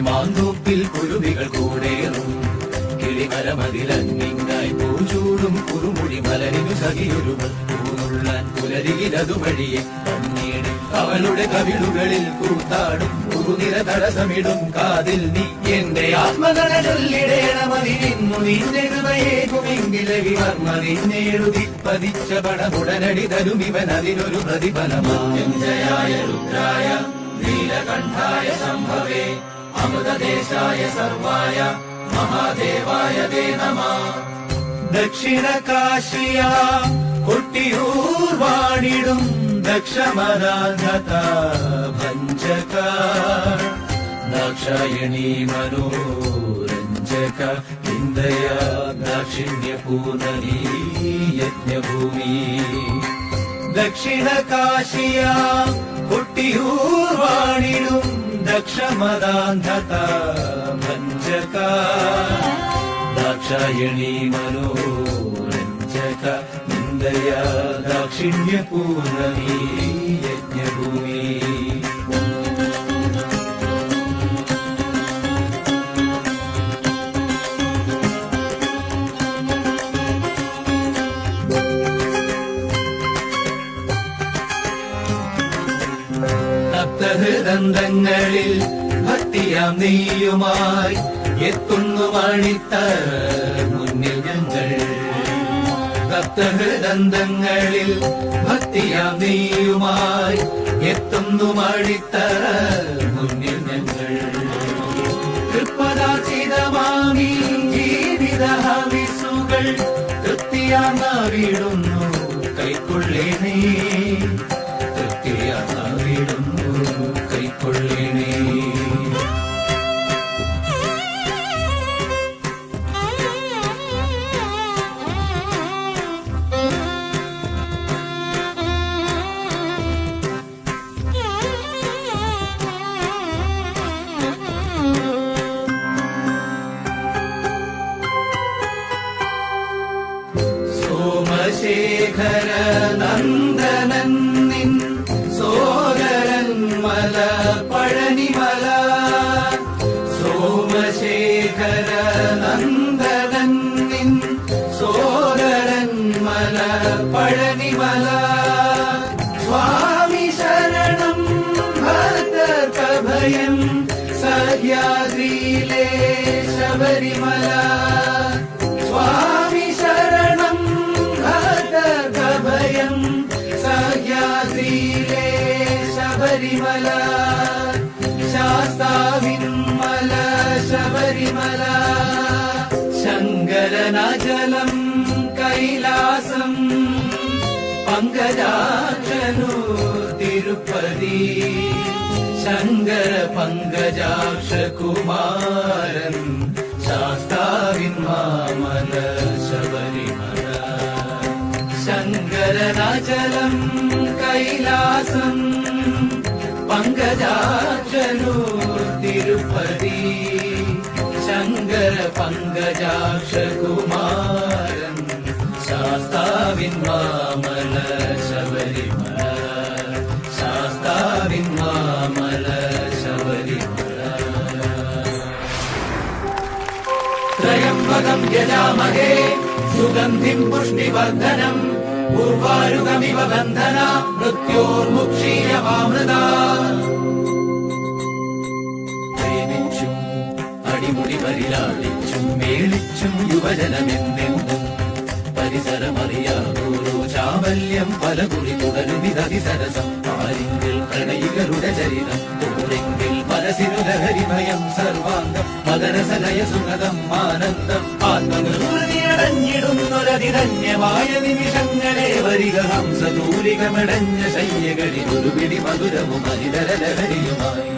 മാന്തോപ്പിൽ കുരുവികൾ കൂടേറും. കിളിമരമതിലങ്ങിങ്ങായി പൂചൂടും കുറുമുടി മലരിനു സഖിയൊരുവൾ പുലരിയിലതുവഴിയെ പുലരികിലതു വഴിയെ അവളുടെ കവിളുകളിൽ കൂത്താടും. കുറുനിര തടസമിടും കാതിൽ നീ എന്റെ ആത്മകഥ ചൊല്ലിടേണമതിരിന്നു നിന്റെ കൃപയേകുമെങ്കിലെ വിവർമ്മ നിന്നെഴുതി പതിച്ച പടമുടനടി തരും ഇവൻ അതിനൊരു പ്രതിഫലമായ രുദ്രായ നീലകണ്ഠായ സംഭവേ അമൃതദേശായ സർവായ മഹാദേവായ ദേ നമ ദക്ഷിണ കാശിയ കൊട്ടിയൂർ വാണിടും ദക്ഷമരാധത ഭഞ്ജക ദാക്ഷായണി മനോരഞ്ജക ഇന്ദയ ദാക്ഷിണ്യ പൂർണനീ യജ്ഞഭൂമി ദക്ഷിണ കാശിയ കൊട്ടിയൂർ വാണിടും ദക്ഷമദാന്ധത ഭഞ്ജക ദാക്ഷായണി മനോരഞ്ജക ഇന്ദയ ദാക്ഷിണ്യ പൂർണനീ യജ്ഞഭൂമി സപ്തഹൃദന്തങ്ങളിൽ ഭക്തിയാം നീയുമായി എത്തുന്നു മണിത്ത മുന്നിൽ ഞങ്ങൾ. സപ്തഹൃദന്തങ്ങളിൽ ഭക്തിയാം നീയുമായി എത്തുന്നു മണിത്തറ മുന്നിൽ ഞങ്ങൾ. തൃപ്പദാചിതമാമി ജീവിത ഹവിസുകൾ നീ കൈക്കൊള്ളേണേ തൃപ്തിയാർന്നവിടുന്നു കൈക്കൊള്ളേണേ. സോമശേഖര നന്ദനൻ பழனிமல பழனிமல. சோமசேகர நந்தனின் சோதரன் மல பழனிமல. சுவாமி சரணம் பக்தர் கபயம் சஹ்யாதிலே சபரிமலா. ശബരിമല ശാസ്താവിന്മല ശബരിമല ശങ്കരനജലം കൈലാസം പങ്കജാക്ഷനു തിരുപ്പതി ശങ്കര പങ്കജാക്ഷ കുമാരൻ ശാസ്താവിൻ മാമല ശബരിമല. ശങ്കരനജലം കൈലാസം പങ്കജാക്ഷനു തിരുപ്പതി ശങ്കര പങ്കജാക്ഷ കുമാരൻ ശാസ്താവിൻ മാമല ശബരിമല. ശാസ്താവിൻ മാമല ശബരിമല. ത്രയംബകം യജാമഹേ സുഗന്ധിം പുഷ്ടിവർദ്ധനം. ഉർവാരുകമിവ ബന്ധന മൃത്യോർമുക്ഷീയമാമൃത പ്രേമിച്ചും അടിമുടി പരിലാളിച്ചും മേളിച്ചും യുവജനമെന്നെന്നും പരിസരമറിയാതോരോ ചാവല്യം പലകുറി തുടരുമിതതിസരസം ആരെങ്കിൽ പ്രണയികളുടെ ചരിതം ഓരെങ്കിൽ പരസിരുലഹരിഭയം സർവാംഗം മദരസനയ സുഗതം ആനന്ദം ആത്മനിർവൃതിയടഞ്ഞിടുന്നൊരതിധന്യമായ നിമിഷങ്ങളെ വരിക. ഹംസതൂലികമടഞ്ഞ ശയ്യകളിൽ ഒരു പിടി മധുരവും അനിതര ലഹരിയുമായി